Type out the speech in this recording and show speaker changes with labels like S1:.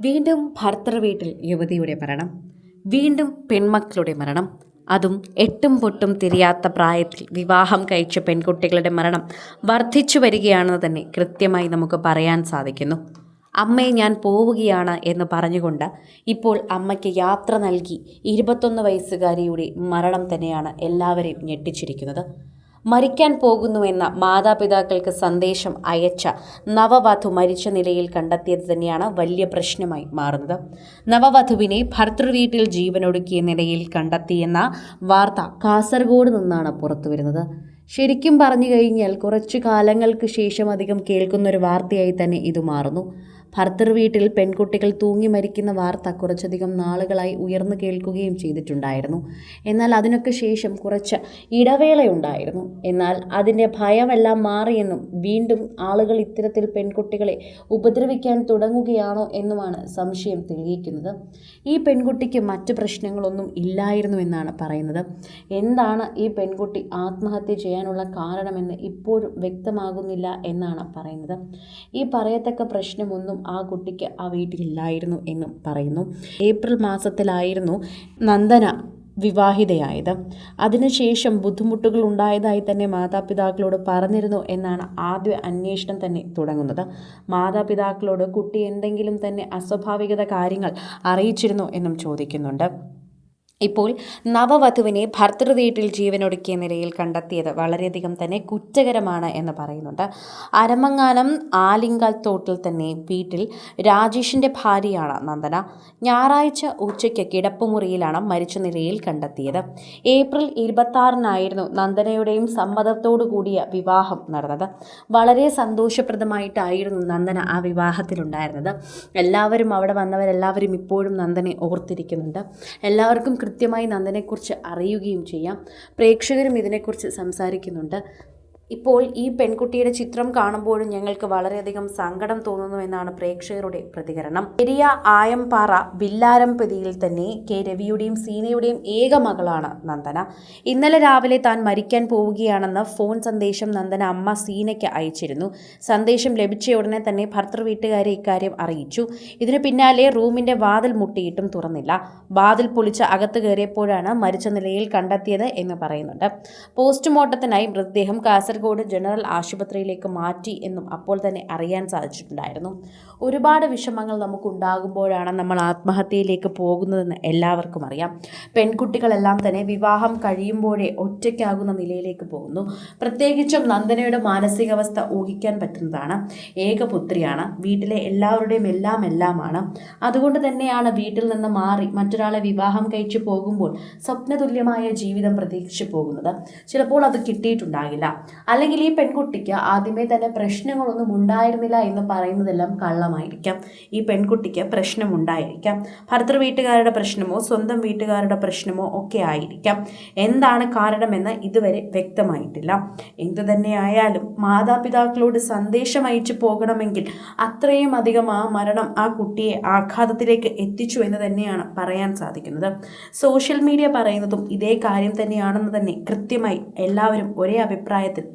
S1: വീണ്ടും ഭർത്തൃ വീട്ടിൽ യുവതിയുടെ മരണം വീണ്ടും പെൺമക്കളുടെ മരണം അതും എട്ടും പൊട്ടും തിരിയാത്ത പ്രായത്തിൽ വിവാഹം കഴിച്ച പെൺകുട്ടികളുടെ മരണം വർദ്ധിച്ചു വരികയാണെന്ന് തന്നെ കൃത്യമായി നമുക്ക് പറയാൻ സാധിക്കുന്നു. അമ്മയെ ഞാൻ പോവുകയാണ് എന്ന് പറഞ്ഞുകൊണ്ട് ഇപ്പോൾ അമ്മയ്ക്ക് യാത്ര നൽകി ഇരുപത്തൊന്ന് വയസ്സുകാരിയുടെ മരണം തന്നെയാണ് എല്ലാവരെയും ഞെട്ടിച്ചിരിക്കുന്നത്. മരിക്കാൻ പോകുന്നുവെന്ന മാതാപിതാക്കൾക്ക് സന്ദേശം അയച്ച നവവധു മരിച്ച നിലയിൽ കണ്ടെത്തിയത് തന്നെയാണ് വലിയ പ്രശ്നമായി മാറുന്നത്. നവവധുവിനെ ഭർത്തൃവീട്ടിൽ ജീവനൊടുക്കിയ നിലയിൽ കണ്ടെത്തിയെന്ന വാർത്ത കാസർഗോഡ് നിന്നാണ് പുറത്തുവരുന്നത്. ശരിക്കും പറഞ്ഞു കഴിഞ്ഞാൽ കുറച്ചു കാലങ്ങൾക്ക് ശേഷം അധികം കേൾക്കുന്ന ഒരു വാർത്തയായി തന്നെ ഇത് മാറുന്നു. ഭർത്തൃ വീട്ടിൽ പെൺകുട്ടികൾ തൂങ്ങി മരിക്കുന്ന വാർത്ത കുറച്ചധികം നാളുകളായി ഉയർന്നു കേൾക്കുകയും ചെയ്തിട്ടുണ്ടായിരുന്നു. എന്നാൽ അതിനൊക്കെ ശേഷം കുറച്ച് ഇടവേളയുണ്ടായിരുന്നു. എന്നാൽ അതിന്റെ ഭയമെല്ലാം മാറിയെന്നും വീണ്ടും ആളുകൾ ഇത്തരത്തിൽ പെൺകുട്ടികളെ ഉപദ്രവിക്കാൻ തുടങ്ങുകയാണോ എന്നുമാണ് സംശയം തെളിയിക്കുന്നത്. ഈ പെൺകുട്ടിക്ക് മറ്റ് പ്രശ്നങ്ങളൊന്നും ഇല്ലായിരുന്നു എന്നാണ് പറയുന്നത്. എന്താണ് ഈ പെൺകുട്ടി ആത്മഹത്യ ചെയ്യാനുള്ള കാരണമെന്ന് ഇപ്പോഴും വ്യക്തമാകുന്നില്ല എന്നാണ് പറയുന്നത്. ഈ പറയത്തക്ക പ്രശ്നമൊന്നും ആ കുട്ടിക്ക് ആ വീട്ടിലില്ലായിരുന്നു എന്നും പറയുന്നു. ഏപ്രിൽ മാസത്തിലായിരുന്നു നന്ദന വിവാഹിതയായത്. അതിനുശേഷം ബുദ്ധിമുട്ടുകൾ ഉണ്ടായതായി തന്നെ മാതാപിതാക്കളോട് പറഞ്ഞിരുന്നു എന്നാണ് ആദ്യ അന്വേഷണം തന്നെ തുടങ്ങുന്നത്. മാതാപിതാക്കളോട് കുട്ടി എന്തെങ്കിലും തന്നെ അസ്വാഭാവികത കാര്യങ്ങൾ അറിയിച്ചിരുന്നു എന്നും ചോദിക്കുന്നുണ്ട്. ഇപ്പോൾ നവവധുവിനെ ഭർതൃവീട്ടിൽ ജീവനൊടുക്കിയ നിലയിൽ കണ്ടെത്തിയത് വളരെയധികം തന്നെ കുറ്റകരമാണ് എന്ന് പറയുന്നുണ്ട്. അരമങ്ങാനം ആലിംഗൽ തോട്ടിൽ തന്നെ വീട്ടിൽ രാജേഷിന്റെ ഭാര്യയാണ് നന്ദന. ഞായറാഴ്ച ഉച്ചയ്ക്ക് കിടപ്പുമുറിയിലാണ് മരിച്ച നിലയിൽ കണ്ടെത്തിയത്. ഏപ്രിൽ ഇരുപത്താറിനായിരുന്നു നന്ദനയുടെയും സമ്മതത്തോടു കൂടിയ വിവാഹം നടന്നത്. വളരെ സന്തോഷപ്രദമായിട്ടായിരുന്നു നന്ദന ആ വിവാഹത്തിലുണ്ടായിരുന്നത്. എല്ലാവരും അവിടെ വന്നവരെല്ലാവരും ഇപ്പോഴും നന്ദനെ ഓർത്തിരിക്കുന്നുണ്ട്. എല്ലാവർക്കും കൃത്യമായി നന്ദനെക്കുറിച്ച് അറിയുകയും ചെയ്യാം. പ്രേക്ഷകരും ഇതിനെക്കുറിച്ച് സംസാരിക്കുന്നുണ്ട്. ഇപ്പോൾ ഈ പെൺകുട്ടിയുടെ ചിത്രം കാണുമ്പോഴും ഞങ്ങൾക്ക് വളരെയധികം സങ്കടം തോന്നുന്നു എന്നാണ് പ്രേക്ഷകരുടെ പ്രതികരണം. പെരിയ ആയംപാറ വില്ലാരംപതിയിൽ തന്നെ കെ രവിയുടെയും സീനയുടെയും ഏക മകളാണ് നന്ദന. ഇന്നലെ രാവിലെ താൻ മരിക്കാൻ പോവുകയാണെന്ന് ഫോൺ സന്ദേശം നന്ദന അമ്മ സീനയ്ക്ക് അയച്ചിരുന്നു. സന്ദേശം ലഭിച്ച ഉടനെ തന്നെ ഭർത്തൃ വീട്ടുകാരെ ഇക്കാര്യം അറിയിച്ചു. ഇതിനു പിന്നാലെ റൂമിന്റെ വാതിൽ മുട്ടിയിട്ടും തുറന്നില്ല. വാതിൽ പൊളിച്ച് അകത്ത് കയറിയപ്പോഴാണ് മരിച്ച നിലയിൽ കണ്ടെത്തിയത് എന്ന് പറയുന്നുണ്ട്. പോസ്റ്റ്മോർട്ടത്തിനായി മൃതദേഹം കാസർഗോഡ് ജനറൽ ആശുപത്രിയിലേക്ക് മാറ്റി എന്നും അപ്പോൾ തന്നെ അറിയാൻ സാധിച്ചിട്ടുണ്ടായിരുന്നു. ഒരുപാട് വിഷമങ്ങൾ നമുക്കുണ്ടാകുമ്പോഴാണ് നമ്മൾ ആത്മഹത്യയിലേക്ക് പോകുന്നതെന്ന് എല്ലാവർക്കും അറിയാം. പെൺകുട്ടികളെല്ലാം തന്നെ വിവാഹം കഴിയുമ്പോഴേ ഒറ്റയ്ക്കാകുന്ന നിലയിലേക്ക് പോകുന്നു. പ്രത്യേകിച്ചും നന്ദനയുടെ മാനസികാവസ്ഥ ഊഹിക്കാൻ പറ്റുന്നതാണ്. ഏകപുത്രിയാണ്. വീട്ടിലെ എല്ലാവരുടെയും എല്ലാം എല്ലാമാണ്. അതുകൊണ്ട് തന്നെയാണ് വീട്ടിൽ നിന്ന് മാറി മറ്റൊരാളെ വിവാഹം കഴിച്ചു പോകുമ്പോൾ സ്വപ്നതുല്യമായ ജീവിതം പ്രതീക്ഷിച്ചു പോകുന്നത്. ചിലപ്പോൾ അത് കിട്ടിയിട്ടുണ്ടാകില്ല. അല്ലെങ്കിൽ ഈ പെൺകുട്ടിക്ക് ആദ്യമേ തന്നെ പ്രശ്നങ്ങളൊന്നും ഉണ്ടായിരുന്നില്ല എന്ന് പറയുന്നതെല്ലാം കള്ളമായിരിക്കാം. ഈ പെൺകുട്ടിക്ക് പ്രശ്നമുണ്ടായിരിക്കാം. ഭർത്തൃ വീട്ടുകാരുടെ പ്രശ്നമോ സ്വന്തം വീട്ടുകാരുടെ പ്രശ്നമോ ഒക്കെ ആയിരിക്കാം. എന്താണ് കാരണമെന്ന് ഇതുവരെ വ്യക്തമായിട്ടില്ല. എന്തു തന്നെയായാലും മാതാപിതാക്കളോട് സന്ദേശം അയച്ചു പോകണമെങ്കിൽ അത്രയും അധികം ആ മരണം ആ കുട്ടിയെ ആഘാതത്തിലേക്ക് എത്തിച്ചു എന്ന് തന്നെയാണ് പറയാൻ സാധിക്കുന്നത്. സോഷ്യൽ മീഡിയ പറയുന്നതും ഇതേ കാര്യം തന്നെയാണെന്ന് തന്നെ കൃത്യമായി എല്ലാവരും ഒരേ അഭിപ്രായത്തിൽ